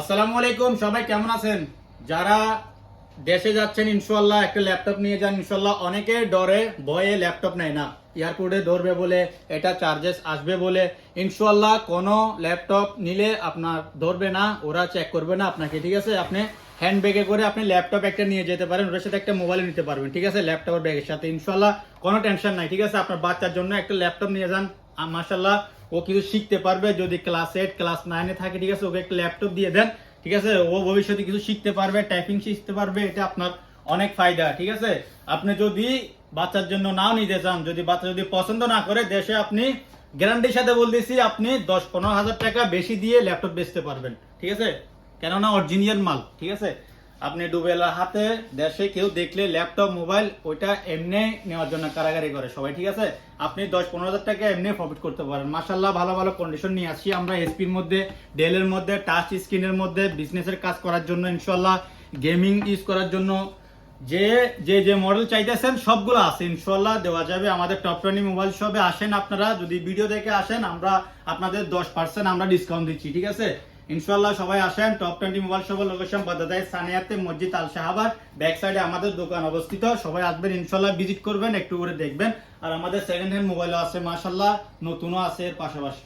আসসালামু আলাইকুম, সবাই কেমন আছেন? যারা দেশে যাচ্ছেন ইনশাল্লাহ একটা ল্যাপটপ নিয়ে যান। ইনশাল্লাহ অনেকে ডরে, ভয়ে ল্যাপটপ নেয় না। এয়ারপোর্টে ধরবে বলে, এটা চার্জেস আসবে বলে। ইনশাল্লাহ কোনো ল্যাপটপ নিলে আপনার ধরবে না, ওরা চেক করবে না আপনাকে, ঠিক আছে? আপনি হ্যান্ড ব্যাগে করে আপনি ল্যাপটপ একটা নিয়ে যেতে পারেন, ওটার সাথে একটা মোবাইল নিতে পারবেন, ঠিক আছে? ল্যাপটপের ব্যাগের সাথে। ইনশাল্লাহ কোনো টেনশন নাই, ঠিক আছে? আপনার বাচ্চার জন্য একটা ল্যাপটপ নিয়ে যান মাসাল্লাহ ও কিছু শিখতে পারবে, যদি ক্লাস এইট ক্লাস নাইনে থাকে, ঠিক আছে? ওকে একটা ল্যাপটপ দিয়ে দেন, ঠিক আছে? ও ভবিষ্যতে কিছু শিখতে পারবে টাইপিং শিখতে পারবে, এটা আপনার অনেক ফায়দা, ঠিক আছে? আপনি যদি বাচ্চার জন্য নাও নিতে চান, যদি বাচ্চা যদি পছন্দ না করে, দেশে আপনি গ্যারান্টির সাথে বলতেছি, আপনি দশ পনেরো হাজার টাকা বেশি দিয়ে ল্যাপটপ বেচতে পারবেন, ঠিক আছে? কেননা অরিজিনিয়াল মাল, ঠিক আছে? আপনি ডুবেলা হাতে দেশে কেউ দেখলে ল্যাপটপ, মোবাইল, ওইটা এমনি নেওয়ার জন্য কারাগারি করে। সবাই ঠিক আছে? আপনি দশ পনেরো হাজার টাকা এমনি প্রফিট করতে পারেন। মাসাল্লাহ ভালো ভালো কন্ডিশন নিয়ে আসছি আমরা এসপির মধ্যে ডেলের মধ্যে টাচ স্ক্রিনের মধ্যে বিজনেসের কাজ করার জন্য ইনশাল্লাহ গেমিং ইউজ করার জন্য যে যে যে মডেল চাইতেছেন, সবগুলো আছে ইনশাল্লাহ দেওয়া যাবে। আমাদের টপ টোয়েন্টি মোবাইল শপে আসেন আপনারা। যদি ভিডিও দেখে আসেন, আমরা আপনাদের দশ পার্সেন্ট আমরা ডিসকাউন্ট দিচ্ছি, ঠিক আছে? ইনশাল্লাহ সবাই আসেন টপ টোয়েন্টি মোবাইল শপের লোকেশন বাদাদাই সানিয়াতে মসজিদ আল শাহাবাদ ব্যাক সাইডে আমাদের দোকান অবস্থিত। সবাই আসবেন ইনশাল্লাহ ভিজিট করবেন, একটু করে দেখবেন। আর আমাদের সেকেন্ড হ্যান্ড মোবাইলও আছে মাসাল্লাহ নতুনও আছে এর পাশাপাশি।